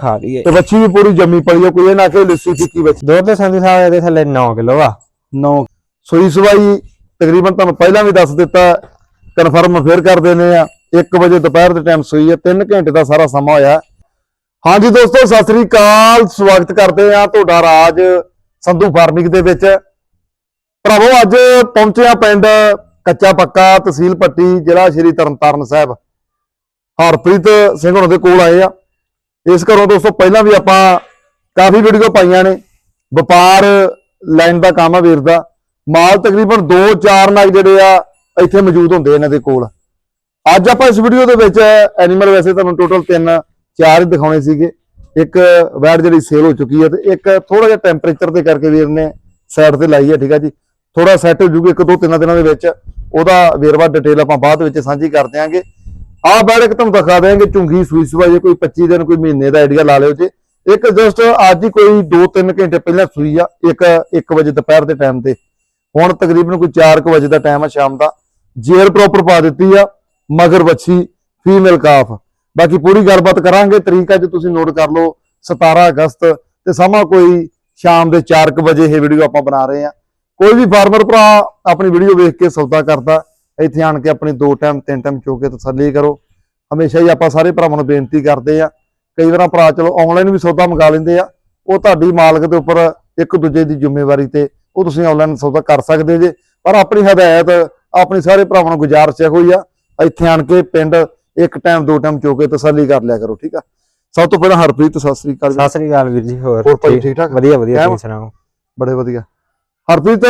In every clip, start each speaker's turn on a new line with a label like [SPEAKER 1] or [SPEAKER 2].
[SPEAKER 1] ਖਾ ਲਈਏ।
[SPEAKER 2] ਤੇ ਬੱਚੀ ਵੀ ਪੂਰੀ ਜੰਮੀ ਪਈ ਆ ਕੋਈ ਇਹ ਨਾ ਕਿ ਲੱਸੀ ਫਿੱਕੀ ਬੱਚੀ
[SPEAKER 1] ਦੁੱਧ ਤੇ ਸੰਧੂ ਸਾਹਿਬ ਇਹਦੇ ਥੱਲੇ 9 ਕਿਲੋ ਆ।
[SPEAKER 2] 9 ਸੂਈ ਸਵਾਈ ਤਕਰੀਬਨ ਤੁਹਾਨੂੰ ਪਹਿਲਾਂ ਵੀ ਦੱਸ ਦਿੱਤਾ ਕਨਫਰਮ ਫੇਰ ਕਰ ਦਿੰਦੇ ਆ। 1 ਵਜੇ ਦੁਪਹਿਰ ਦੇ ਟਾਈਮ ਸੂਈ ਹੈ 3 ਘੰਟੇ ਦਾ ਸਾਰਾ ਸਮਾਂ ਹੋਇਆ। ਹਾਂਜੀ ਦੋਸਤੋ ਸਤਿ ਸ੍ਰੀ ਅਕਾਲ ਸਵਾਗਤ ਕਰਦੇ ਆ ਤੁਹਾਡਾ ਰਾਜ ਸੰਧੂ ਫਾਰਮਿੰਗ ਦੇ ਵਿੱਚ। ਭਰਾਵੋ ਅੱਜ ਪਹੁੰਚੇ ਆ ਪਿੰਡ ਕੱਚਾ ਪੱਕਾ ਤਹਿਸੀਲ ਪੱਟੀ ਜ਼ਿਲ੍ਹਾ ਸ਼੍ਰੀ ਤਰਨਤਾਰਨ ਸਾਹਿਬ। ਹਰਪ੍ਰੀਤ ਸਿੰਘ ਉਹਨਾਂ ਦੇ ਕੋਲ ਆਏ ਆ। ਇਸ ਘਰੋਂ ਦੋਸਤੋ, ਪਹਿਲਾਂ ਵੀ ਆਪਾਂ ਕਾਫੀ ਵੀਡੀਓ ਪਾਈਆਂ ਨੇ। ਵਪਾਰ ਲਾਈਨ ਦਾ ਕੰਮ ਆ ਵੀਰ ਦਾ। ਮਾਲ ਤਕਰੀਬਨ 2-4 ਨਗ ਜਿਹੜੇ ਆ, ਇੱਥੇ ਮੌਜੂਦ ਹੁੰਦੇ ਇਹਨਾਂ ਦੇ ਕੋਲ। ਅੱਜ ਆਪਾਂ ਇਸ ਵੀਡੀਓ ਦੇ ਵਿੱਚ ਐਨੀਮਲ ਵੈਸੇ ਤੁਹਾਨੂੰ ਟੋਟਲ 3 ਚਾਰ ਦਿਖਾਉਣੇ ਸੀਗੇ। ਇੱਕ ਵੈਟ ਜਿਹੜੀ ਸੇਲ ਹੋ ਚੁੱਕੀ ਹੈ ਤੇ ਇੱਕ ਥੋੜਾ ਜਿਹਾ ਟੈਂਪਰੇਚਰ ਦੇ ਕਰਕੇ ਵੀਰ ਨੇ ਸਾਈਡ ਤੇ ਲਾਈ ਹੈ ਠੀਕ ਹੈ ਜੀ। ਥੋੜਾ ਸੈੱਟ ਹੋ ਜੂਗੀ ਇੱਕ ਦੋ ਤਿੰਨ ਦਿਨਾਂ ਦੇ ਵਿੱਚ। ਉਹਦਾ ਵੇਰਵਾ ਡਿਟੇਲ ਆਪਾਂ ਬਾਅਦ ਵਿੱਚ ਸਾਂਝੀ ਕਰ ਦਿਆਂਗੇ। ਆਹ ਬੈਡ ਇੱਕ ਤੁਹਾਨੂੰ ਦਿਖਾ ਦਿਆਂਗੇ, ਝੁੰਗੀ ਸੂਈ ਸਵਾਈ ਕੋਈ 25 ਦਿਨ, ਕੋਈ ਮਹੀਨੇ ਦਾ ਆਈਡੀਆ ਲਾ ਲਿਓ ਜੇ। ਇੱਕ ਜਸਟ ਅੱਜ ਹੀ ਕੋਈ 2-3 ਘੰਟੇ ਪਹਿਲਾਂ ਸੂਈ ਆ, ਇੱਕ 1 ਵਜੇ ਦੁਪਹਿਰ ਦੇ ਟਾਈਮ ਤੇ। ਹੁਣ ਤਕਰੀਬਨ ਕੋਈ 4 ਵਜੇ ਦਾ ਟਾਈਮ ਆ ਸ਼ਾਮ ਦਾ। ਜੇਰ ਪ੍ਰੋਪਰ ਪਾ ਦਿੱਤੀ ਆ, ਮਗਰ ਬੱਚੀ ਫੀਮੇਲ ਕਾਫ ਬਾਕੀ ਪੂਰੀ ਗੱਲਬਾਤ ਕਰਾਂਗੇ, ਤਰੀਕ ਅੱਜ ਤੁਸੀਂ ਨੋਟ ਕਰ ਲਓ 17 ਅਗਸਤ ਤੇ ਸਮਾਂ ਕੋਈ ਸ਼ਾਮ ਦੇ 4 ਵਜੇ ਇਹ ਵੀਡੀਓ ਆਪਾਂ ਬਣਾ ਰਹੇ ਆ। ਕੋਈ ਵੀ ਫਾਰਮਰ ਭਰਾ ਆਪਣੀ ਵੀਡੀਓ ਵੇਖ ਕੇ ਸੌਦਾ ਕਰਦਾ ਇੱਥੇ ਆਣ ਕੇ ਆਪਣੀ ਦੋ ਟਾਈਮ ਤਿੰਨ ਟਾਈਮ ਚੋ ਕੇ ਤਸੱਲੀ ਕਰੋ। ਹਮੇਸ਼ਾ ਹੀ ਆਪਾਂ ਸਾਰੇ ਭਰਾਵਾਂ ਨੂੰ ਬੇਨਤੀ ਕਰਦੇ ਆ ਕਈ ਵਾਰ ਭਰਾ ਚਲੋ ਆਨਲਾਈਨ ਵੀ ਸੌਦਾ ਮੰਗਾ ਲੈਂਦੇ ਆ ਉਹ ਤੁਹਾਡੀ ਮਾਲਕ ਦੇ ਉੱਪਰ ਇੱਕ ਦੂਜੇ ਦੀ ਜ਼ਿੰਮੇਵਾਰੀ ਤੇ ਉਹ ਤੁਸੀਂ ਆਨਲਾਈਨ ਸੌਦਾ ਕਰ ਸਕਦੇ ਜੇ ਪਰ ਆਪਣੀ ਹਦਾਇਤ ਆਪਣੀ ਸਾਰੇ ਭਰਾਵਾਂ ਨੂੰ ਗੁਜ਼ਾਰਿਸ਼ ਹੋਈ ਆ ਇੱਥੇ ਆਣ ਕੇ ਪਿੰਡ ਇੱਕ ਟਾਈਮ ਦੋ ਟਾਈਮ ਚੋ ਕੇ ਤਸੱਲੀ ਕਰ ਲਿਆ ਕਰੋ ਠੀਕ ਆ? ਸਭ ਤੋਂ ਪਹਿਲਾਂ ਹਰਪ੍ਰੀਤ ਸਤਿ ਸ੍ਰੀ ਅਕਾਲ।
[SPEAKER 1] ਸਤਿ ਸ੍ਰੀ ਅਕਾਲ ਵੀਰ ਜੀ ਹੋਰ
[SPEAKER 2] ਹੋਰ ਭਾਈ ਠੀਕ? ਠਾਕ
[SPEAKER 1] ਵਧੀਆ ਵਧੀਆ
[SPEAKER 2] ਐਨ?
[SPEAKER 1] ਤੁਸੀਂ ਸੁਣਾਓ?
[SPEAKER 2] ਬੜੇ ਵਧੀਆ। ਹਰਪ੍ਰੀਤ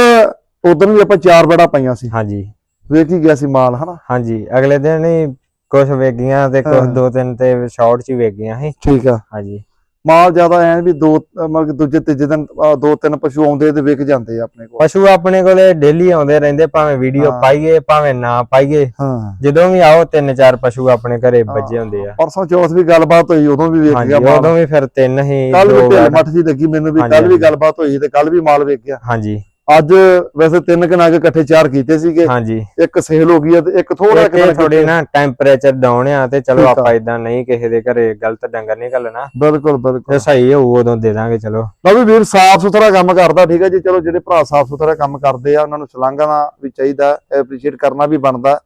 [SPEAKER 2] ਉਦੋਂ ਵੀ ਆਪਾਂ ਚਾਰ ਬੜਾ ਪਾਈਆਂ ਸੀ।
[SPEAKER 1] ਹਾਂਜੀ।
[SPEAKER 2] ਵੇਖ ਹੀ ਗਿਆ ਸੀ ਮਾਲ ਹਨਾ?
[SPEAKER 1] ਹਾਂਜੀ ਅਗਲੇ ਦਿਨ ਹੀ ਕੁਝ ਵੇਗੀਆਂ ਤੇ ਕੁਝ। ਦੋ ਤਿੰਨ ਤੇ ਸ਼ਾਰਟ ਚ ਵੇਗੀਆਂ ਸੀ।
[SPEAKER 2] ਠੀਕ ਆ।
[SPEAKER 1] ਹਾਂਜੀ।
[SPEAKER 2] ਮਾਲ ਜ਼ਿਆਦਾ ਐ ਵੀ ਦੋ ਮਤਲਬ ਦੂਜੇ ਤੀਜੇ ਦਿਨ ਦੋ ਤਿੰਨ ਪਸ਼ੂ ਆਉਂਦੇ ਤੇ ਵਿਕ ਜਾਂਦੇ ਆ ਆਪਣੇ ਕੋਲ।
[SPEAKER 1] ਪਸ਼ੂ ਆਪਣੇ ਕੋਲੇ ਡੇਲੀ ਆਉਂਦੇ ਰਹਿੰਦੇ ਭਾਵੇਂ ਵੀਡੀਓ। ਪਾਈਏ ਭਾਵੇਂ ਨਾ ਪਾਈਏ।
[SPEAKER 2] ਹਾਂ।
[SPEAKER 1] ਜਦੋਂ ਵੀ ਆਓ ਤਿੰਨ ਚਾਰ ਪਸ਼ੂ ਆਪਣੇ ਘਰੇ ਬੱਜੇ ਹੁੰਦੇ ਆ।
[SPEAKER 2] ਪਰਸੋਂ ਚੌਥ ਵੀ ਗੱਲਬਾਤ ਹੋਈ ਉਦੋਂ ਵੀ ਵੇਖ ਗਿਆ ਮਾਲ।
[SPEAKER 1] ਉਦੋਂ ਵੀ ਫਿਰ ਤਿੰਨ ਹੀ
[SPEAKER 2] ਕੱਲ ਵੀ ਢਿੱਲ ਮੱਠ ਜੀ ਲੱਗੀ ਮੈਨੂੰ ਵੀ ਕੱਲ ਵੀ। ਗੱਲਬਾਤ ਹੋਈ ਤੇ ਕੱਲ ਵੀ ਮਾਲ ਵੇਖ ਗਿਆ।
[SPEAKER 1] ਹਾਂਜੀ।
[SPEAKER 2] ਅੱਜ ਵੈਸੇ ਤਿੰਨ ਕਨਾ ਕੇ ਇਕੱਠੇ ਚਾਰ ਕੀਤੇ ਸੀਗੇ।
[SPEAKER 1] ਹਾਂਜੀ।
[SPEAKER 2] ਇੱਕ ਸੇਲ ਹੋ ਗਈ ਤੇ ਇੱਕ ਥੋੜਾ
[SPEAKER 1] ਇਹ ਥੋੜੀ ਨਾ ਟੈਂਪਰੇਚਰ ਡਾਊਨ ਆ ਤੇ ਚਲੋ। ਆਪਾਂ ਇਦਾਂ ਨਹੀਂ ਕਿਸੇ ਦੇ ਘਰੇ ਗਲਤ ਡੰਗਰ ਨਹੀਂ ਘੱਲਣਾ।
[SPEAKER 2] ਬਿਲਕੁਲ ਬਿਲਕੁਲ।
[SPEAKER 1] ਸਹੀ ਹੋਊ ਉਦੋਂ ਦੇ ਦਾਂਗੇ ਚਲੋ।
[SPEAKER 2] ਲਓ ਵੀ ਵੀਰ ਸਾਫ਼ ਸੁਥਰਾ ਕੰਮ ਕਰਦਾ ਠੀਕ ਹੈ ਜੀ। ਚਲੋ ਜਿਹੜੇ ਭਰਾ ਸਾਫ਼ ਸੁਥਰਾ ਕੰਮ ਕਰਦੇ ਆ ਉਹਨਾਂ ਨੂੰ ਸ਼ਲਾਘਾ ਵੀ ਚਾਹੀਦਾ ਐਪਰੀਸ਼ੀਏਟ ਕਰਨਾ ਵੀ ਬਣਦਾ।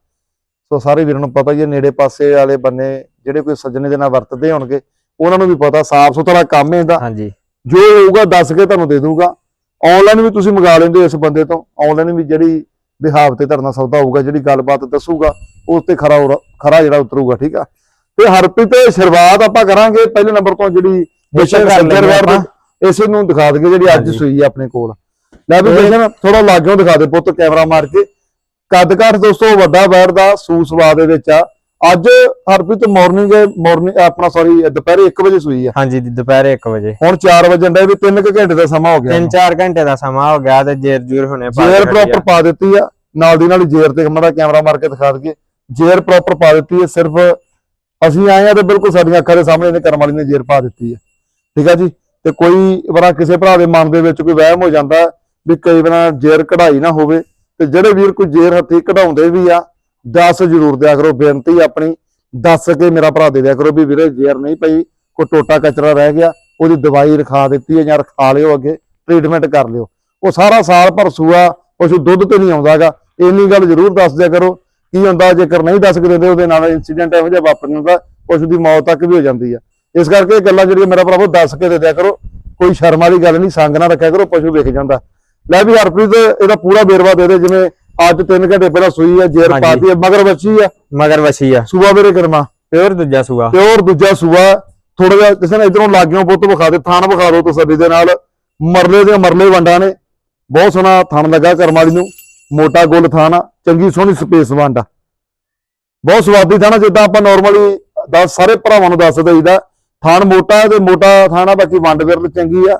[SPEAKER 2] ਸੋ ਸਾਰੇ ਵੀਰਾਂ ਨੂੰ ਪਤਾ ਹੀ ਹੈ ਨੇੜੇ ਪਾਸੇ ਵਾਲੇ ਬੰਨੇ ਜਿਹੜੇ ਕੋਈ ਸੱਜਣੇ ਦੇ ਨਾਲ ਵਰਤਦੇ ਹੋਣਗੇ ਉਹਨਾਂ ਨੂੰ ਵੀ ਪਤਾ ਸਾਫ਼ ਸੁਥਰਾ ਕੰਮ ਇਹਦਾ।
[SPEAKER 1] ਹਾਂਜੀ।
[SPEAKER 2] ਜੋ ਹੋਊਗਾ ਦੱਸ ਕੇ ਤੁਹਾਨੂੰ ਦੇ ਦੂਗਾ। ਆਨਲਾਈਨ ਵੀ ਤੁਸੀਂ ਮੰਗਾ ਲੈਂਦੇ ਹੋ ਇਸ ਬੰਦੇ ਤੋਂ ਆਨਲਾਈਨ ਵੀ ਜਿਹੜੀ ਬਿਹਾਵ ਤੇ ਧਰਨਾ ਸੌਦਾ ਹੋਊਗਾ ਜਿਹੜੀ ਗੱਲਬਾਤ ਦੱਸੂਗਾ ਉਸ ਤੇ ਖਰਾ ਖਰਾ ਜਿਹੜਾ ਉਤਰੂਗਾ ਠੀਕ ਆ ਤੇ ਹਰਪ੍ਰੀਤ ਸ਼ੁਰੂਆਤ ਆਪਾਂ ਕਰਾਂਗੇ ਪਹਿਲੇ ਨੰਬਰ ਤੋਂ ਜਿਹੜੀ ਬੇਸ਼ੱਕ
[SPEAKER 1] ਆਪਾਂ।
[SPEAKER 2] ਇਸ ਨੂੰ ਦਿਖਾ ਦਈਏ ਜਿਹੜੀ ਅੱਜ। ਸੂਈ ਆ ਆਪਣੇ ਕੋਲ ਲੈ ਵੀ ਜਸ਼ਨ ਥੋੜਾ ਲਾਗਿਓਂ ਦਿਖਾ ਦੇ ਪੁੱਤ ਕੈਮਰਾ ਮਾਰ ਕੇ ਕੱਦ ਕਾਠ ਦੋਸਤੋ ਵੱਡਾ ਬੈੜ ਦਾ ਸੂਸਵਾ ਦੇ ਵਿੱਚ ਆ ਅੱਜ ਹਰਪ੍ਰੀਤ ਮਾਰਨਿੰਗ ਮਾਰਨਿੰਗ ਆਪਣਾ ਸੌਰੀ ਦੁਪਹਿਰੇ 1 ਵਜੇ ਸੂਈ ਆ।
[SPEAKER 1] ਹਾਂਜੀ ਦੁਪਹਿਰੇ 1 ਵਜੇ।
[SPEAKER 2] ਹੁਣ 4 ਵਜੇ ਡੈ ਵੀ 3 ਘੰਟੇ ਦਾ ਸਮਾਂ ਹੋ ਗਿਆ
[SPEAKER 1] 3-4 ਘੰਟੇ ਦਾ ਸਮਾਂ ਹੋ ਗਿਆ ਤੇ ਜੇਰ ਜੂਰ ਹੁਣੇ ਪਾ
[SPEAKER 2] ਜੇਰ ਪ੍ਰੋਪਰ ਪਾ ਦਿੱਤੀ ਆ। ਨਾਲ ਦੀ ਨਾਲ ਜੇਰ ਤੇ ਮੜਾ ਕੈਮਰਾ ਮਾਰ ਕੇ ਦਿਖਾ ਦਈਏ। ਜੇਰ ਪ੍ਰੋਪਰ ਪਾ ਦਿੱਤੀ ਹੈ ਸਿਰਫ ਅਸੀਂ ਆਏ ਆ ਤੇ ਬਿਲਕੁਲ ਸਾਡੀਆਂ ਅੱਖਾਂ ਦੇ ਸਾਹਮਣੇ ਇਹਨੇ ਕਰਮ ਵਾਲੀ ਨੇ ਜੇਰ ਪਾ ਦਿੱਤੀ ਹੈ ਠੀਕ ਆ ਜੀ? ਤੇ ਕੋਈ ਵਾਰ ਕਿਸੇ ਭਰਾ ਦੇ ਮਨ ਦੇ ਵਿੱਚ ਕੋਈ ਵਹਿਮ ਹੋ ਜਾਂਦਾ ਵੀ ਕਈ ਵਾਰ ਜੇਰ ਕਢਾਈ ਨਾ ਹੋਵੇ ਤੇ ਜਿਹੜੇ ਵੀਰ ਕੋਈ ਜੇਰ ਹੱਥੀ ਕਢਾਉਂਦੇ ਵੀ ਆ ਦੱਸ ਜ਼ਰੂਰ ਦਿਆ ਕਰੋ, ਬੇਨਤੀ ਆਪਣੀ, ਦੱਸ ਕੇ ਮੇਰਾ ਭਰਾ ਦੇ ਦਿਆ ਕਰੋ ਵੀ ਵੀਰੇ ਜੇਰ ਨਹੀਂ ਪਈ, ਕੋਈ ਟੋਟਾ ਕਚਰਾ ਰਹਿ ਗਿਆ, ਉਹਦੀ ਦਵਾਈ ਰਖਾ ਦਿੱਤੀ ਹੈ ਜਾਂ ਰਖਾ ਲਿਓ ਅੱਗੇ ਟ੍ਰੀਟਮੈਂਟ ਕਰ ਲਿਓ। ਉਹ ਸਾਰਾ ਸਾਲ ਭਰ ਸੂਆ ਪਸ਼ੂ ਦੁੱਧ ਤੇ ਨਹੀਂ ਆਉਂਦਾਗਾ, ਇੰਨੀ ਗੱਲ ਜ਼ਰੂਰ ਦੱਸ ਦਿਆ ਕਰੋ, ਕੀ ਹੁੰਦਾ ਜੇਕਰ ਨਹੀਂ ਦੱਸ ਕੇ ਦਿੰਦੇ ਉਹਦੇ ਨਾਲ ਇਨਸੀਡੈਂਟ ਇਹੋ ਜਿਹਾ ਵਾਪਰ ਜਾਂਦਾ, ਪਸ਼ੂ ਦੀ ਮੌਤ ਤੱਕ ਵੀ ਹੋ ਜਾਂਦੀ ਆ। ਇਸ ਕਰਕੇ ਇਹ ਗੱਲਾਂ ਜਿਹੜੀਆਂ ਮੇਰਾ ਭਰਾਵੋ ਦੱਸ ਕੇ ਦੇ ਦਿਆ ਕਰੋ, ਕੋਈ ਸ਼ਰਮ ਵਾਲੀ ਗੱਲ ਨਹੀਂ, ਸੰਗ ਨਾ ਰੱਖਿਆ ਕਰੋ, ਪਸ਼ੂ ਵਿਕ ਜਾਂਦਾ। ਲੈ ਵੀ ਹਰਪ੍ਰੀਤ, ਇਹਦਾ ਪੂਰਾ ਵੇਰਵਾ ਦੇ ਦੇ, ਜਿਵੇਂ ਅੱਜ 3 ਘੰਟੇ ਪਹਿਲਾਂ ਸੂਈ ਆ ਜੇਰ। ਪਾਤੀ ਆ ਮਗਰ ਬੱਚੀ ਆ।
[SPEAKER 1] ਮਗਰ ਵਸੀ ਆ।
[SPEAKER 2] ਸੂਆ ਮੇਰੇ ਕਰਮਾ
[SPEAKER 1] ਪਿਓਰ ਦੂਜਾ ਸੂਆ।
[SPEAKER 2] ਪਿਓਰ ਦੂਜਾ ਸੂਆ। ਥੋੜਾ ਜਿਹਾ ਕਿਸੇ ਨੇ ਇਧਰੋਂ ਲਾਗਿਓਂ ਪੁੱਤ ਵਿਖਾ ਦੇ ਥਾਣ ਵਿਖਾ ਦਿਓ ਤਸੱਲੀ ਦੇ ਨਾਲ। ਮਰਲੇ ਦੇ ਮਰਲੇ ਵੰਡਾਂ ਨੇ। ਬਹੁਤ ਸੋਹਣਾ ਥਣ ਲੱਗਾ ਕਰਮ ਵਾਲੀ ਨੂੰ। ਮੋਟਾ ਗੁੱਲ ਥਾਣ ਆ ਚੰਗੀ ਸੋਹਣੀ ਸਪੇਸ ਵੰਡ ਆ। ਬਹੁਤ ਸਵਾਦੀ ਥਾਣਾ ਜਿੱਦਾਂ ਆਪਾਂ ਨਾਰਮਲੀ ਦੱਸ ਸਾਰੇ ਭਰਾਵਾਂ ਨੂੰ ਦੱਸ ਦਈਦਾ। ਥਾਣ ਮੋਟਾ ਤੇ ਮੋਟਾ ਥਾਣਾ ਬਾਕੀ ਵੰਡ ਵਿਰਲ ਚੰਗੀ ਆ।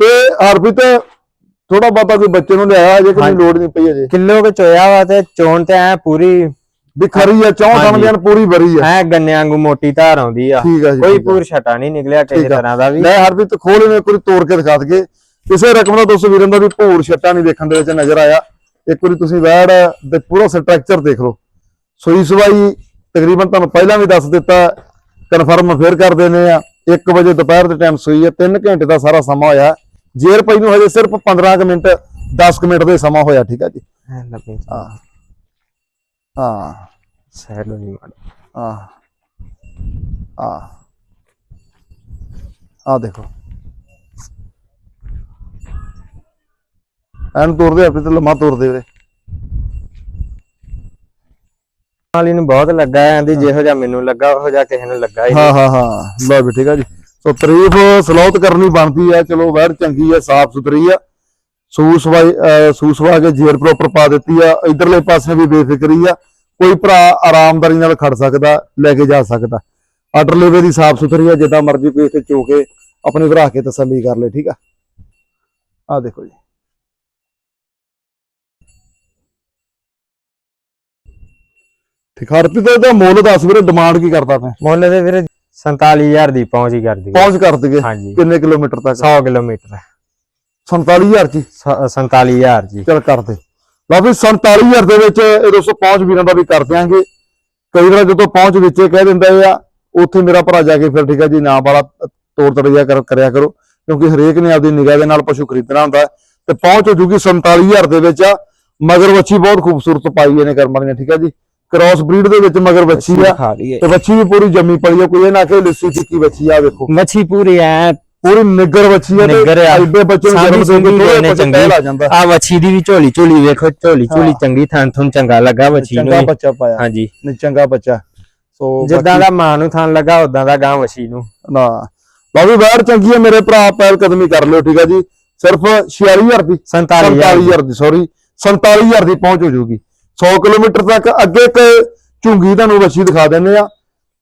[SPEAKER 2] ਤੇ ਹਰਪ੍ਰੀਤ ਥੋੜਾ ਬਹੁਤਾ ਕੋਈ ਬੱਚੇ ਨੂੰ ਲਿਆਇਆ ਅਜੇ ਕੋਈ। ਲੋੜ ਨਹੀਂ ਪਈ ਅਜੇ
[SPEAKER 1] ਕਿਲੋ ਕੇ ਚੋਇਆ ਵਾ ਤੇ ਚੋਣ ਤੇ ਐ ਪੂਰੀ
[SPEAKER 2] ਵੀ ਖਰੀ ਆ ਚੌਂ। ਸਮਝਣ ਪੂਰੀ ਬਰੀ ਆ।
[SPEAKER 1] ਐ ਗੰਨੇ ਵਾਂਗੂ ਮੋਟੀ ਧਾਰ ਆਉਂਦੀ ਆ। ਕੋਈ। ਪੂਰ ਛਟਾ ਨਹੀਂ ਨਿਕਲਿਆ ਕਿਸੇ। ਤਰ੍ਹਾਂ ਦਾ ਵੀ।
[SPEAKER 2] ਲੈ ਹਰਪ੍ਰੀਤ ਖੋਲ ਇਹਨੂੰ ਵਾਰੀ ਤੋੜ ਕੇ ਦਿਖਾ ਦਈਏ। ਕਿਸੇ ਰਕਮ ਦਾ ਦੋਸਤੋ ਵੀਰਾਂ ਦਾ ਵੀ ਭੂਰ ਛੱਟਾ ਨਹੀਂ ਦੇਖਣ ਦੇ ਵਿੱਚ ਨਜ਼ਰ ਆਇਆ। ਇੱਕ ਵਾਰੀ ਤੁਸੀਂ ਵੈੜ ਦੇ ਪੂਰਾ ਸਟਰਕਚਰ ਦੇਖ ਲਓ। ਸੂਈ ਸਵਾਈ ਤਕਰੀਬਨ ਤੁਹਾਨੂੰ ਪਹਿਲਾਂ ਵੀ ਦੱਸ ਦਿੱਤਾ ਕਨਫਰਮ ਫੇਰ ਕਰ ਦਿੰਦੇ ਆ। 1 ਵਜੇ ਦੁਪਹਿਰ ਦੇ ਟਾਈਮ ਸੂਈ ਹੈ 3 ਘੰਟੇ ਦਾ ਸਾਰਾ ਸਮਾਂ ਹੋਇਆ। ਜੇਰ ਪਈ ਨੂੰ ਹਜੇ ਸਿਰਫ 15 ਕੁ ਮਿੰਟ 10 ਕੁ ਮਿੰਟ ਦੇ ਸਮਾਂ ਹੋਇਆ ਠੀਕ ਜੀ?
[SPEAKER 1] ਲੱਭੇ
[SPEAKER 2] ਹਾਂ। ਹਾਂ। ਆ ਦੇਖੋ। ਐਨ ਤੁਰਦੇ ਆਪੇ ਤੇ ਲੰਮਾ ਤੁਰਦੇ ਵੀਰੇ
[SPEAKER 1] ਵਾਲੀ ਨੂੰ ਬਹੁਤ ਲੱਗਾ ਆਂਦੀ ਜਿਹੋ ਜਿਹਾ ਮੈਨੂੰ ਲੱਗਾ ਉਹੋ ਜਿਹਾ ਕਿਸੇ ਨੂੰ ਲੱਗਾ ਹੀ
[SPEAKER 2] ਹਾਂ ਹਾਂ ਹਾਂ। ਲਓ ਵੀ ਠੀਕ ਆ ਜੀ। ਸੋ ਤਾਰੀਫ ਸਲੌਤ ਕਰਨੀ ਬਣਦੀ ਹੈ ਚਲੋ ਵੈਰ ਚੰਗੀ ਹੈ ਸਾਫ਼ ਸੁਥਰੀ ਆ। ਸੂਸਵਾਈ ਸੂਸਵਾ ਕੇ ਜੇਰ ਪ੍ਰੋਪਰ ਪਾ ਦਿੱਤੀ ਆ। ਇਧਰਲੇ ਪਾਸੇ ਵੀ ਬੇਫਿਕਰੀ ਆ। ਕੋਈ ਭਰਾ ਆਰਾਮਦਾਰੀ ਨਾਲ ਖੜ ਸਕਦਾ, ਲੈ ਕੇ ਜਾ ਸਕਦਾ। ਆਰਡਰ ਲੇਵੇ ਦੀ ਸਾਫ਼ ਸੁਥਰੀ ਆ, ਜਿੱਦਾਂ ਮਰਜ਼ੀ ਕੋਈ ਇੱਥੇ ਚੋ ਕੇ ਆਪਣੀ ਭਰਾ ਕੇ ਤਸੱਲੀ ਕਰ ਲੇ, ਠੀਕ ਆ? ਆ ਦੇਖੋ ਜੀ। ਠੀਕ ਹਰਪ੍ਰੀਤ ਇਹਦਾ ਮੁੱਲ ਦੱਸ ਵੀਰੇ ਡਿਮਾਂਡ ਕੀ ਕਰਦਾ ਮੈਂ
[SPEAKER 1] ਮੁੱਲ ਦੇ ਵੀਰੇ 47000 ਦੀ ਪਹੁੰਚ ਹੀ ਕਰ ਦਈਏ
[SPEAKER 2] ਪਹੁੰਚ ਕਰ ਦਈਏ।
[SPEAKER 1] ਹਾਂਜੀ।
[SPEAKER 2] ਕਿੰਨੇ ਕਿਲੋਮੀਟਰ ਤੱਕ?
[SPEAKER 1] 100 ਕਿਲੋਮੀਟਰ।
[SPEAKER 2] 47000 ਚ ਹੀ?
[SPEAKER 1] ਸ- 47000 ਜੀ।
[SPEAKER 2] ਚੱਲ ਕਰਦੇ ਲਓ ਵੀ 47000 ਦੇ ਵਿੱਚ ਇਹ ਦੋਸਤੋ ਪਹੁੰਚ ਵੀਰਾਂ ਦਾ ਵੀ ਕਰ ਦਿਆਂਗੇ। ਕਈ ਵਾਰ ਜਦੋਂ ਪਹੁੰਚ ਵਿੱਚੇ ਕਹਿ ਦਿੰਦਾ ਆ ਉੱਥੇ ਮੇਰਾ ਭਰਾ ਜਾ ਕੇ ਫਿਰ ਠੀਕ ਹੈ ਜੀ ਨਾ ਵਾਲਾ ਤੋੜ ਤੜਿਆ ਕਰ ਕਰਿਆ ਕਰੋ। ਕਿਉਂਕਿ ਹਰੇਕ ਨੇ ਆਪਦੀ ਨਿਗਾਹ ਦੇ ਨਾਲ ਪਸ਼ੂ ਖਰੀਦਣਾ ਹੁੰਦਾ। ਹੈ ਤੇ ਪਹੁੰਚ ਹੋ ਜੂਗੀ 47000 ਦੇ ਵਿੱਚ। ਆ ਮਗਰ ਵੱਛੀ ਬਹੁਤ ਖੂਬਸੂਰਤ ਪਾਈ ਇਹਨੇ ਕਰਮਾਂ ਦੀਆਂ ਠੀਕ ਹੈ ਜੀ। ਕ੍ਰਾਸ ਬਰੀਡ ਦੇ ਵਿੱਚ ਮਗਰ ਵੱਛੀ ਆ
[SPEAKER 1] ਖਾ
[SPEAKER 2] ਤੇ ਵੱਛੀ ਵੀ ਪੂਰੀ ਜੰਮੀ ਪਲੀ ਆ ਕੋਈ ਇਹ ਨਾ ਕਿ ਲਿੱਸੀ ਚਿੱਕੀ ਵੱਛੀ ਆ ਵੇਖੋ।
[SPEAKER 1] ਮੱਛੀ ਪੂਰੀ ਐ।
[SPEAKER 2] ਪੂਰੀ ਨਿੱਗਰ ਵੱਛੀ ਆ
[SPEAKER 1] ਨਿੱਘਰ ਆ।
[SPEAKER 2] ਐਡੇ ਬੱਚੇ ਨੂੰ
[SPEAKER 1] ਸਾਂਭੀ
[SPEAKER 2] ਜਨਮ ਦੇ ਕੇ ਥੋੜੇ।
[SPEAKER 1] ਚੰਗੀ
[SPEAKER 2] ਆ ਜਾਂਦਾ।
[SPEAKER 1] ਆ ਮੱਛੀ ਦੀ ਵੀ ਝੋਲੀ ਝੋਲੀ ਵੇਖੋ ਝੋਲੀ ਝੋਲੀ। ਚੰਗੀ ਥਾਂ ਥੁੰ ਚੰਗਾ ਲੱਗਾ ਮੱਛੀ ਨੂੰ
[SPEAKER 2] ਚੰਗਾ
[SPEAKER 1] ਵੀ।
[SPEAKER 2] ਬੱਚਾ ਪਾਇਆ।
[SPEAKER 1] ਹਾਂਜੀ।
[SPEAKER 2] ਨਹੀਂ ਚੰਗਾ ਬੱਚਾ। ਸੋ
[SPEAKER 1] ਜਿੱਦਾਂ ਦਾ ਮਾਂ ਨੂੰ ਥਾਂ ਲੱਗਾ ਉਦਾਂ ਦਾ ਗਾਂ ਮੱਛੀ ਨੂੰ।
[SPEAKER 2] ਨਾ। ਲਓ ਵੀ ਬਾਹਰ ਚੰਗੀ ਹੈ ਮੇਰੇ ਭਰਾ ਪਹਿਲ ਕਦਮੀ ਕਰ ਲਿਓ ਠੀਕ ਹੈ ਜੀ। ਸਿਰਫ 46000 ਦੀ
[SPEAKER 1] 47000
[SPEAKER 2] 47000 ਦੀ। ਸੌਰੀ 47000 ਦੀ ਪਹੁੰਚ ਹੋ ਜੂਗੀ। 100 ਕਿਲੋਮੀਟਰ ਤੱਕ ਅੱਗੇ ਇੱਕ ਝੁੰਗੀ ਤੁਹਾਨੂੰ ਵੱਛੀ ਦਿਖਾ ਦਿੰਦੇ ਆ।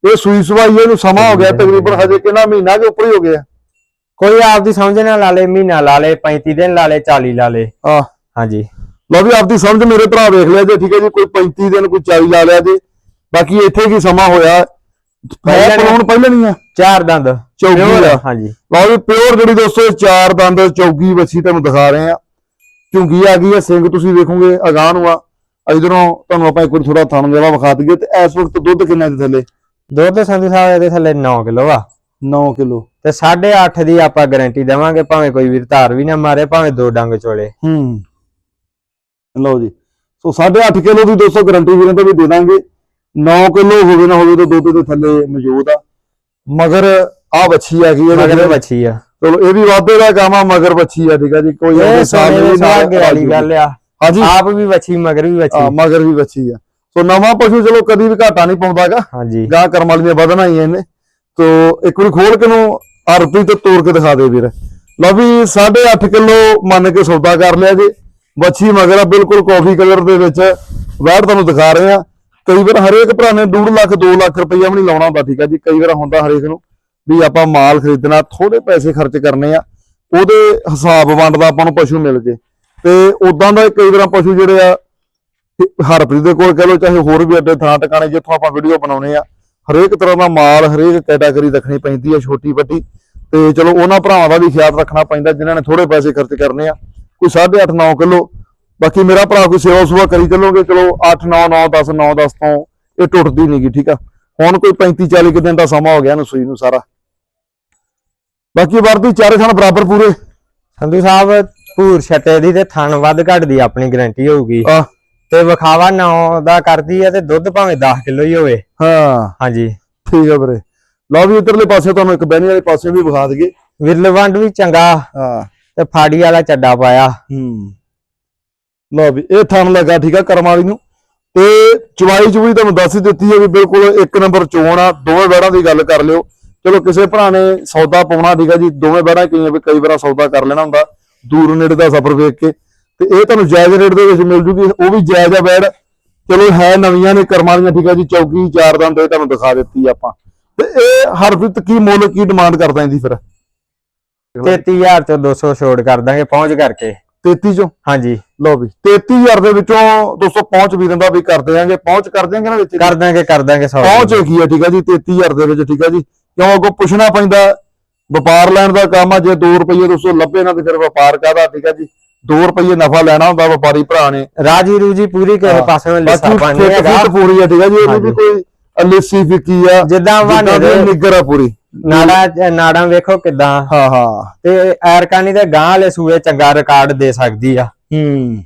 [SPEAKER 2] ਇਹ ਸੂਈ ਸਵਾਈ ਇਹਨੂੰ ਸਮਾਂ ਹੋ ਗਿਆ ਤਕਰੀਬਨ ਹਜੇ ਕਿੰਨਾ ਮਹੀਨਾ ਕੇ ਉੱਪਰ ਹੀ ਹੋ ਗਿਆ।
[SPEAKER 1] ਕੋਈ ਆਪਦੀ ਸਮਝ ਨਾਲ ਲਾ ਲੇ ਮਹੀਨਾ ਲਾ ਲੇ 35 ਦਿਨ ਲਾ ਲੇ 40 ਲਾ ਲੇ।
[SPEAKER 2] ਆ
[SPEAKER 1] ਹਾਂਜੀ।
[SPEAKER 2] ਲਓ ਵੀ ਆਪਦੀ ਸਮਝ ਮੇਰੇ ਭਰਾ ਵੇਖ ਲਿਆ ਜੇ ਠੀਕ ਹੈ ਜੀ ਕੋਈ 35 ਦਿਨ ਕੋਈ 40 ਲਾ ਲਿਆ ਜੇ। ਬਾਕੀ ਇੱਥੇ ਕੀ ਸਮਾਂ ਹੋਇਆ?
[SPEAKER 1] ਪਹਿਲਾਂ ਨਹੀਂ-
[SPEAKER 2] ਪਹਿਲਾਂ ਨਹੀਂ ਆ?
[SPEAKER 1] ਚਾਰ ਦੰਦ।
[SPEAKER 2] ਚੌਗੀ ਆ।
[SPEAKER 1] ਹਾਂਜੀ।
[SPEAKER 2] ਲਓ ਵੀ ਪਿਓਰ ਜਿਹੜੀ ਦੋਸਤੋ ਚਾਰ ਦੰਦ ਚੌਗੀ ਵੱਛੀ ਤੁਹਾਨੂੰ ਦਿਖਾ ਰਹੇ ਆ। ਝੁੰਗੀ ਆ ਗਈ ਹੈ ਸਿੰਘ ਤੁਸੀਂ ਵੇਖੋਗੇ ਅਗਾਹ ਨੂੰ ਆ। ਇਧਰੋਂ ਤੁਹਾਨੂੰ ਆਪਾਂ ਇੱਕ ਵਾਰ ਥੋੜਾ ਥਣ ਜਿਹੜਾ ਵਿਖਾ ਦਈਏ ਤੇ ਇਸ ਵਕਤ ਦੁੱਧ ਕਿੰਨਾ ਦੇ ਥੱਲੇ?
[SPEAKER 1] ਦੁੱਧ ਸੰਧੂ ਸਾਹਿਬ ਇਹਦੇ ਥੱਲੇ 9 ਕਿਲੋ ਆ।
[SPEAKER 2] 9 ਕਿਲੋ।
[SPEAKER 1] ਤੇ 8.5 ਦੀ ਆਪਾਂ ਗਾਰੰਟੀ ਦੇਵਾਂਗੇ ਭਾਵੇਂ ਕੋਈ ਵੀਰ ਧਾਰ ਵੀ ਨਾ ਮਾਰੇ ਭਾਵੇਂ ਦੋ ਡੰਗ ਚੋਲੇ।
[SPEAKER 2] ਹੂੰ। ਲਓ ਜੀ। ਸੋ 8.5 ਕਿਲੋ ਦੀ ਦੋਸਤੋ ਗਾਰੰਟੀ ਵੀਰਾਂ ਤੋਂ ਵੀ ਦੇ ਦਾਂਗੇ। 9 ਕਿਲੋ ਹੋਵੇ ਨਾ ਹੋਵੇ ਤਾਂ ਦੁੱਧ ਦੇ ਥੱਲੇ ਮੌਜੂਦ ਆ। ਮਗਰ ਆ ਵੱਛੀ ਆ ਗਈ
[SPEAKER 1] ਮਗਰ ਵੱਛੀ ਆ।
[SPEAKER 2] ਚਲੋ ਇਹ ਵੀ ਵਾਧੇ ਦਾ ਕੰਮ ਆ ਮਗਰ ਵੱਛੀ ਆ ਠੀਕ ਆ ਜੀ। ਕੋਈ
[SPEAKER 1] ਇਹ ਸੁਹਾਗੇ ਵਾਲੀ ਗੱਲ ਆ।
[SPEAKER 2] ਹਾਂਜੀ।
[SPEAKER 1] ਆਪ ਵੀ ਵੱਛੀ ਮਗਰ ਵੀ
[SPEAKER 2] ਆ
[SPEAKER 1] ਵੱਛੀ
[SPEAKER 2] ਮਗਰ ਵੀ ਵੱਛੀ ਆ। ਸੋ ਨਵਾਂ ਪਸ਼ੂ ਚਲੋ ਕਦੀ ਵੀ ਘਾਟਾ ਨਹੀਂ ਪਾਉਂਦਾਗਾ।
[SPEAKER 1] ਹਾਂਜੀ।
[SPEAKER 2] ਗਾਂ ਕਰਮ ਵਾਲੀਆਂ ਵਧਣਾ ਹੀ ਇਹਨੇ। ਤੋ ਇੱਕ ਵਾਰੀ ਖੋਲ ਕੇ ਨੂੰ ਆਰਪੀ ਤੇ ਤੋੜ ਕੇ ਦਿਖਾ ਦੇ ਵੀਰ। ਲਓ ਵੀ 8.5 ਕਿਲੋ ਮੰਨ ਕੇ ਸੌਦਾ ਕਰ ਲਿਆ ਜੀ। ਵੱਛੀ ਮਗਰ ਆ ਬਿਲਕੁਲ ਕਾਫੀ ਕਲਰ ਦੇ ਵਿੱਚ। ਵੈੜ ਤੁਹਾਨੂੰ ਦਿਖਾ ਰਹੇ ਆ। ਕਈ ਵਾਰ ਹਰੇਕ ਭਰਾ ਨੇ 2 ਲੱਖ 2 ਲੱਖ ਰੁਪਈਆ ਵੀ ਨਹੀਂ ਲਾਉਣਾ ਹੁੰਦਾ ਠੀਕ ਆ ਜੀ? ਕਈ ਵਾਰ ਹੁੰਦਾ ਹਰੇਕ ਨੂੰ ਵੀ ਆਪਾਂ ਮਾਲ ਖਰੀਦਣਾ ਥੋੜੇ ਪੈਸੇ ਖਰਚ ਕਰਨੇ ਆ। ਉਹਦੇ ਹਿਸਾਬ ਵੰਡ ਦਾ ਆਪਾਂ ਨੂੰ ਪਸ਼ੂ ਮਿਲ ਜੇ। ਤੇ ਉਦਾਂ ਦਾ ਕਈ ਵਾਰ ਪਸ਼ੂ ਜਿਹੜੇ ਆ, ਹਰਪ੍ਰੀਤ ਦੇ ਕੋਲ ਕਹ ਲੋ ਚਾਹੇ ਹੋਰ ਵੀ ਅੱਡੇ ਥਾਂ ਟਿਕਾਣੇ ਜਿੱਥੋਂ ਆਪਾਂ ਵੀਡੀਓ ਬਣਾਉਨੇ ਆ, ਹਰੇਕ ਤਰ੍ਹਾਂ ਦਾ ਮਾਲ, ਹਰੇਕ ਕੈਟਾਗਰੀ ਰੱਖਣੀ ਪੈਂਦੀ ਆ ਛੋਟੀ ਵੱਡੀ। ਤੇ ਚਲੋ ਉਹਨਾਂ ਭਰਾਵਾਂ ਦਾ ਵੀ ਖਿਆਲ ਰੱਖਣਾ ਪੈਂਦਾ ਜਿਨ੍ਹਾਂ ਨੇ ਥੋੜੇ ਪੈਸੇ ਖਰਚ ਕਰਨੇ ਆ। ਕੋਈ 8.5 9 ਕਿਲੋ। ਬਾਕੀ ਮੇਰਾ ਭਰਾ ਕੋਈ ਸੇਵਾ ਸੁਵਾ ਕਰੀ ਚੱਲੋਗੇ, ਚਲੋ 8 9 9 10 9 10 ਤੋਂ ਇਹ ਟੁੱਟਦੀ ਨਹੀਂਗੀ ਠੀਕ ਆ? ਹੁਣ ਕੋਈ 35 40 ਕੁ ਦਿਨ ਦਾ ਸਮਾਂ ਹੋ ਗਿਆ ਇਹਨੂੰ ਸੂਈ ਨੂੰ ਸਾਰਾ। ਬਾਕੀ ਵਰਦੀ ਚਾਰੇ ਥਣ ਬਰਾਬਰ ਪੂਰੇ।
[SPEAKER 1] ਸੰਧੂ ਸਾਹਿਬ ਭੂਰ ਛੱਟੇ ਦੀ ਤੇ ਥਣ ਵੱਧ ਘੱਟ ਦੀ ਆਪਣੀ ਗਾਰੰਟੀ ਹੋਊਗੀ। ਤੇ ਵਿਖਾਵਾ 9 ਦਾ ਕਰਦੀ ਹੈ ਤੇ ਦੁੱਧ ਭਾਵੇਂ 10 ਕਿਲੋ ਹੀ ਹੋਵੇ।
[SPEAKER 2] ਹਾਂ।
[SPEAKER 1] ਹਾਂਜੀ।
[SPEAKER 2] ਠੀਕ ਆ ਵੀਰੇ। ਲਓ ਵੀ ਇਧਰਲੇ ਪਾਸੇ ਤੁਹਾਨੂੰ ਇੱਕ ਬਹਿਣੀ ਵਾਲੇ ਪਾਸੇ ਵੀ ਵਿਖਾ ਦਈਏ।
[SPEAKER 1] ਵਿਰਲਵੰਡ ਵੀ ਚੰਗਾ।
[SPEAKER 2] ਹਾਂ।
[SPEAKER 1] ਤੇ ਫਾੜੀ ਵਾਲਾ ਚੱਡਾ ਪਾਇਆ।
[SPEAKER 2] ਹੂੰ। ਲਓ ਵੀ ਇਹ ਥਣ ਲੱਗਾ ਠੀਕ ਆ ਕਰਮ ਵਾਲੀ ਨੂੰ। ਤੇ ਚਵਾਈ ਚੁਈ ਤੁਹਾਨੂੰ ਦੱਸ ਹੀ ਦਿੱਤੀ ਹੈ ਵੀ ਬਿਲਕੁਲ ਇੱਕ ਨੰਬਰ ਚੋਣ ਆ। ਦੋਵੇਂ ਬੈੜਾਂ ਦੀ ਗੱਲ ਕਰ ਲਿਓ। ਚਲੋ ਕਿਸੇ ਭਰਾ ਨੇ ਸੌਦਾ ਪਾਉਣਾ ਠੀਕ ਆ ਜੀ ਦੋਵੇਂ ਬੈੜਾਂ ਕਈਆਂ ਵੀ ਕਈ ਵਾਰ ਸੌਦਾ ਕਰ ਲੈਣਾ ਹੁੰਦਾ। ਦੂਰ ਨੇੜੇ ਦਾ ਸਫ਼ਰ ਵੇਖ ਕੇ ਤੇ ਇਹ ਤੁਹਾਨੂੰ ਜਾਇਜ਼ ਰੇਟ ਦੇ ਵਿੱਚ ਮਿਲ ਜੂਗੀ ਉਹ ਵੀ ਜਾਇਜ਼ ਆ ਬੈੜ ਚਲੋ ਹੈ ਨਵੀਆਂ ਨੇ ਕਰਮਾਂ ਦੀਆਂ ਠੀਕ ਆ ਜੀ ਚੌਕੀ ਚਾਰ ਦੰਦ ਇਹ ਤੁਹਾਨੂੰ ਦਿਖਾ ਦਿੱਤੀ ਆਪਾਂ। ਤੇ ਇਹ ਹਰਪ੍ਰੀਤ ਕੀ ਮੁੱਲ ਕੀ ਡਿਮਾਂਡ ਕਰਦਾ ਇਹਦੀ ਫਿਰ?
[SPEAKER 1] 33000 ਤੋਂ 200 ਛੋੜ ਕਰ ਦਾਂਗੇ ਪਹੁੰਚ ਕਰਕੇ।
[SPEAKER 2] 33 ਚੋਂ?
[SPEAKER 1] ਹਾਂਜੀ।
[SPEAKER 2] ਲਓ ਵੀ 33000 ਦੇ ਵਿੱਚੋਂ ਦੋਸਤੋ ਪਹੁੰਚ ਵੀ ਦਿੰਦਾ ਵੀ ਕਰ ਦਿਆਂਗੇ। ਪਹੁੰਚ ਕਰ ਦਿਆਂਗੇ ਨਾ ਵਿੱਚ?
[SPEAKER 1] ਕਰ ਦਾਂਗੇ ਕਰ ਦਾਂਗੇ ਸੌ।
[SPEAKER 2] ਪਹੁੰਚ ਕੀ ਹੈ ਠੀਕ ਹੈ ਜੀ 33000 ਦੇ ਵਿੱਚ ਠੀਕ ਹੈ ਜੀ। ਕਿਉਂ ਅੱਗੋਂ ਪੁੱਛਣਾ ਪੈਂਦਾ ਵਪਾਰ ਲੈਣ ਦਾ ਕੰਮ ਆ ਜੇ 2 ਰੁਪਏ ਦੋਸਤੋ ਲੱਭੇ ਨਾ ਤੇ ਫਿਰ ਵਪਾਰ ਕਾਹਦਾ ਠੀਕ ਹੈ ਜੀ? 2 ਰੁਪਏ ਨਫਾ ਲੈਣਾ ਹੁੰਦਾ ਵਪਾਰੀ ਭਰਾ ਨੇ।
[SPEAKER 1] ਰਾਜੀ ਰੂਜੀ ਪੂਰੀ ਕਿਸੇ
[SPEAKER 2] ਹਾਂ।
[SPEAKER 1] ਪਾਸੇ ਲਿਸਾ
[SPEAKER 2] ਬਾਕੀ
[SPEAKER 1] ਪਾਣੀ
[SPEAKER 2] ਫਿੱਟ
[SPEAKER 1] ਹੈਗਾ
[SPEAKER 2] ਫਿੱਟ ਪੂਰੀ ਹੈ ਠੀਕ ਹੈ ਜੀ? ਇਹਨੂੰ ਵੀ। ਕੋਈ ਅਲਿਸੀ ਫਿੱਕੀ ਆ
[SPEAKER 1] ਜਿੱਦਾਂ ਵਾਨੇ ਦੇ
[SPEAKER 2] ਨਿੱਗਰ ਆ ਪੂਰੀ।
[SPEAKER 1] ਨਾੜਾ ਨਾੜਾਂ ਵੇਖੋ ਕਿਦਾਂ।
[SPEAKER 2] ਹਾਂ ਹਾਂ।
[SPEAKER 1] ਤੇ ਐਰਕਾਨੀ ਦੇ ਗਾਂ ਵਾਲੇ ਸੂਏ ਚੰਗਾ ਰਿਕਾਰਡ ਦੇ ਸਕਦੀ ਆ।
[SPEAKER 2] ਹੂੰ।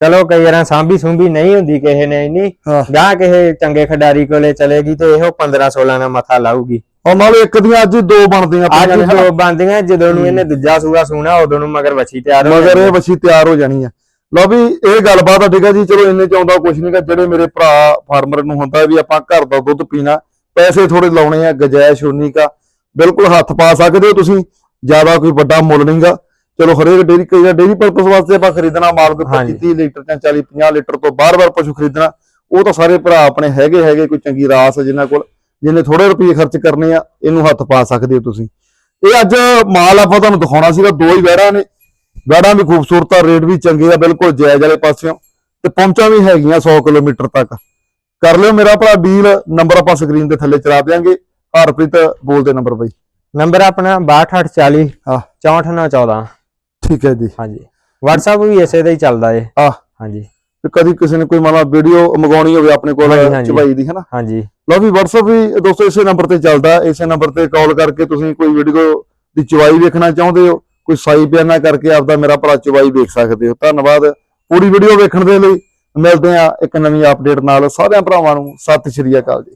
[SPEAKER 1] ਚਲੋ ਕਈ ਵਾਰਾਂ ਸਾਂਭੀ ਸੁੰਭੀ ਨਹੀਂ ਹੁੰਦੀ ਕਿਸੇ ਨੇ ਇੰਨੀ।
[SPEAKER 2] ਹਾਂ।
[SPEAKER 1] ਗਾਂ ਕਿਸੇ ਚੰਗੇ ਖਿਡਾਰੀ ਕੋਲੇ ਚਲੇਗੀ ਤੇ ਇਹੋ 15 16 ਨਾਲ ਮੱਥਾ ਲਾਊਗੀ।
[SPEAKER 2] ਔਰ ਨਾਲੇ ਇੱਕ ਦੀਆਂ ਅੱਜ ਹੀ ਦੋ ਬਣਦੀਆਂ
[SPEAKER 1] ਅੱਜ
[SPEAKER 2] ਪਈਆਂ ਨੇ ਹਨਾ।
[SPEAKER 1] ਜੋ ਬੰਦੀਆਂ ਜਦੋਂ ਨੂੰ ਇਹਨੇ ਦੂਜਾ ਸੂਆ ਸੂਣਾ ਉਦੋਂ ਨੂੰ ਮਗਰ ਵੱਛੀ ਤਿਆਰ ਹੋ
[SPEAKER 2] ਮਗਰ। ਇਹ ਵਛੀ ਤਿਆਰ ਹੋ ਜਾਣੀ ਆ ਲਓ ਵੀ ਇਹ ਗੱਲਬਾਤ ਆ ਠੀਕ ਆ ਜੀ ਚਲੋ ਇੰਨੇ ਚ ਆਉਂਦਾ ਕੁਝ ਨਹੀਂਗਾ ਜਿਹੜੇ ਮੇਰੇ ਭਰਾ ਫਾਰਮਰ ਨੂੰ ਹੁੰਦਾ ਵੀ ਆਪਾਂ ਘਰ ਦਾ ਦੁੱਧ ਪੀਣਾ ਪੈਸੇ ਥੋੜੇ ਲਾਉਣੇ ਆ ਗਜਾਇਸ਼ ਉਨੀ ਕਾ ਬਿਲਕੁਲ ਹੱਥ ਪਾ ਸਕਦੇ ਹੋ ਤੁਸੀਂ ਜ਼ਿਆਦਾ ਕੋਈ ਵੱਡਾ ਮੁੱਲ ਨਹੀਂਗਾ ਚਲੋ ਹਰੇਕ ਡੇਰੀ ਕਈ ਡੇਰੀ ਪਰਪਸ ਵਾਸਤੇ ਆਪਾਂ ਖਰੀਦਣਾ ਮਾਲ ਕੋਈ
[SPEAKER 1] ਹਾਂਜੀ।
[SPEAKER 2] 25 ਲੀਟਰ ਜਾਂ 40 50 ਲੀਟਰ ਤੋਂ ਬਾਰ-ਬਾਰ ਪਸ਼ੂ ਖਰੀਦਣਾ ਉਹ ਤਾਂ ਸਾਰੇ ਭਰਾ ਆਪਣੇ ਹੈਗੇ ਹੈਗੇ ਕੋਈ ਚੰਗੀ ਰਾਸ ਜਿਨ੍ਹਾਂ ਕੋਲ ਜਿਹਨੇ ਥੋੜੇ ਰੁਪਏ ਖਰਚ ਕਰਨੇ ਆ ਇਹਨੂੰ ਹੱਥ ਪਾ ਸਕਦੇ ਹੋ ਤੁਸੀਂ। ਇਹ ਅੱਜ ਮਾਲ ਆਪਾਂ ਤੁਹਾਨੂੰ ਦਿਖਾਉਣਾ ਸੀਗਾ ਦੋ ਹੀ ਵਹਿਰਾਂ ਨੇ। ਵਹਿਰਾਂ ਵੀ ਖੂਬਸੂਰਤ ਆ ਰੇਟ ਵੀ ਚੰਗੇ ਆ ਬਿਲਕੁਲ ਜਾਇਜ਼ ਵਾਲੇ ਪਾਸਿਓਂ। ਤੇ ਪਹੁੰਚਾਂ ਵੀ ਹੈਗੀਆਂ 100 ਕਿਲੋਮੀਟਰ ਤੱਕ। ਕਰ ਲਿਓ ਮੇਰਾ ਭਰਾ ਡੀਲ ਨੰਬਰ ਆਪਾਂ ਸਕਰੀਨ ਦੇ ਥੱਲੇ ਚਲਾ ਦਿਆਂਗੇ। ਹਰਪ੍ਰੀਤ ਬੋਲਦੇ ਨੰਬਰ ਬਈ।
[SPEAKER 1] ਨੰਬਰ ਆਪਣਾ 6240
[SPEAKER 2] ਹਾਂ।
[SPEAKER 1] 6414
[SPEAKER 2] ਠੀਕ ਹੈ ਜੀ।
[SPEAKER 1] ਹਾਂਜੀ। WhatsApp ਵੀ ਇਸੇ ਦਾ ਹੀ ਚੱਲਦਾ ਏ।
[SPEAKER 2] ਆ
[SPEAKER 1] ਹਾਂਜੀ।
[SPEAKER 2] ਤੇ ਕਦੀ ਕਿਸੇ ਨੇ ਕੋਈ ਮਾਨਾ ਵੀਡੀਓ ਮੰਗਾਉਣੀ ਹੋਵੇ ਆਪਣੇ ਕੋਲ। ਚਬਾਈ ਦੀ ਹਨਾ?
[SPEAKER 1] ਹਾਂਜੀ।
[SPEAKER 2] ਲਓ ਵੀ WhatsApp ਵੀ ਦੋਸਤੋ ਇਸੇ ਨੰਬਰ ਤੇ ਚੱਲਦਾ ਇਸੇ ਨੰਬਰ ਤੇ ਕਾਲ ਕਰਕੇ ਤੁਸੀਂ ਕੋਈ ਵੀਡੀਓ ਦੀ ਚਵਾਈ ਵੇਖਣਾ ਚਾਹੁੰਦੇ ਹੋ, ਕੋਈ ਸਾਈ ਬਿਆਨਾ ਕਰਕੇ ਆਪਦਾ ਮੇਰਾ ਭਰਾ ਚਵਾਈ ਵੇਖ ਸਕਦੇ ਹੋ। ਧੰਨਵਾਦ ਪੂਰੀ ਵੀਡੀਓ ਵੇਖਣ ਦੇ ਲਈ। ਮਿਲਦੇ ਆ ਇੱਕ ਨਵੀਂ ਅਪਡੇਟ ਨਾਲ। ਸਾਰਿਆਂ ਭਰਾਵਾਂ ਨੂੰ ਸਤਿ ਸ਼੍ਰੀ ਅਕਾਲ ਜੀ।